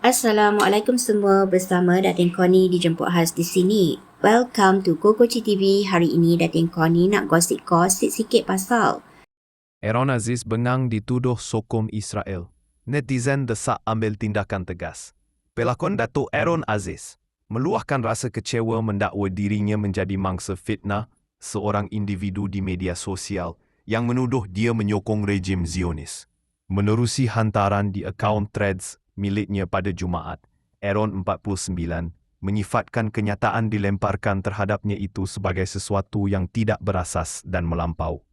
Assalamualaikum semua bersama Datin Koni dijemput khas di sini. Welcome to Kokoci TV. Hari ini Datin Koni nak gosip-gosip sikit pasal Aaron Aziz bengang dituduh sokong Israel. Netizen desak ambil tindakan tegas. Pelakon Datuk Aaron Aziz meluahkan rasa kecewa mendakwa dirinya menjadi mangsa fitnah seorang individu di media sosial yang menuduh dia menyokong rejim Zionis. Menerusi hantaran di akaun threads miliknya pada Jumaat, Aaron 49 menyifatkan kenyataan dilemparkan terhadapnya itu sebagai sesuatu yang tidak berasas dan melampau.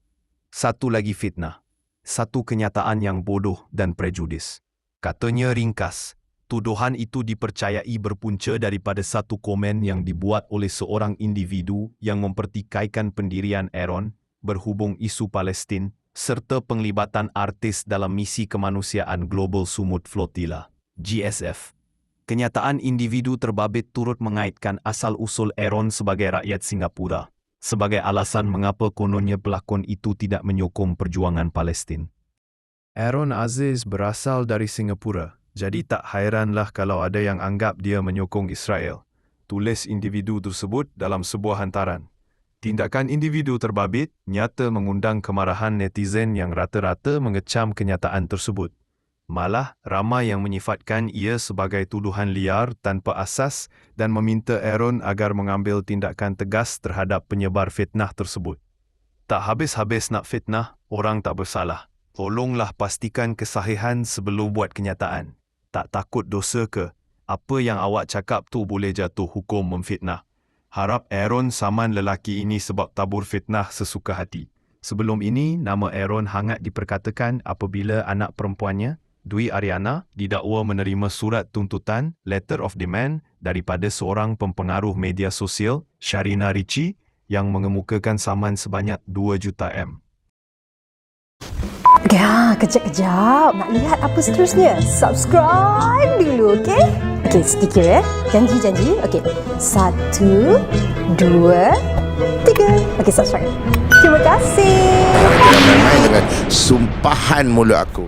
Satu lagi fitnah. Satu kenyataan yang bodoh dan prejudis. Katanya ringkas, tuduhan itu dipercayai berpunca daripada satu komen yang dibuat oleh seorang individu yang mempertikaikan pendirian Aaron berhubung isu Palestin serta penglibatan artis dalam misi kemanusiaan Global Sumut Flotilla. GSF. Kenyataan individu terbabit turut mengaitkan asal-usul Aaron sebagai rakyat Singapura sebagai alasan mengapa kononnya pelakon itu tidak menyokong perjuangan Palestin. Aaron Aziz berasal dari Singapura, jadi tak hairanlah kalau ada yang anggap dia menyokong Israel. Tulis individu tersebut dalam sebuah hantaran. Tindakan individu terbabit nyata mengundang kemarahan netizen yang rata-rata mengecam kenyataan tersebut. Malah, ramai yang menyifatkan ia sebagai tuduhan liar tanpa asas dan meminta Aaron agar mengambil tindakan tegas terhadap penyebar fitnah tersebut. Tak habis-habis nak fitnah, orang tak bersalah. Tolonglah pastikan kesahihan sebelum buat kenyataan. Tak takut dosa ke? Apa yang awak cakap tu boleh jatuh hukum memfitnah. Harap Aaron saman lelaki ini sebab tabur fitnah sesuka hati. Sebelum ini, nama Aaron hangat diperkatakan apabila anak perempuannya, Dwi Ariana didakwa menerima surat tuntutan letter of demand daripada seorang pempengaruh media sosial Sharina Ricci yang mengemukakan saman sebanyak 2 juta M. Ya, kejap-kejap. Nak lihat apa seterusnya? Subscribe dulu, okey? Okey, sedikit ya. Janji-janji. Okey. Satu, dua, tiga. Okey, subscribe. Terima kasih. Dengan sumpahan mulut aku.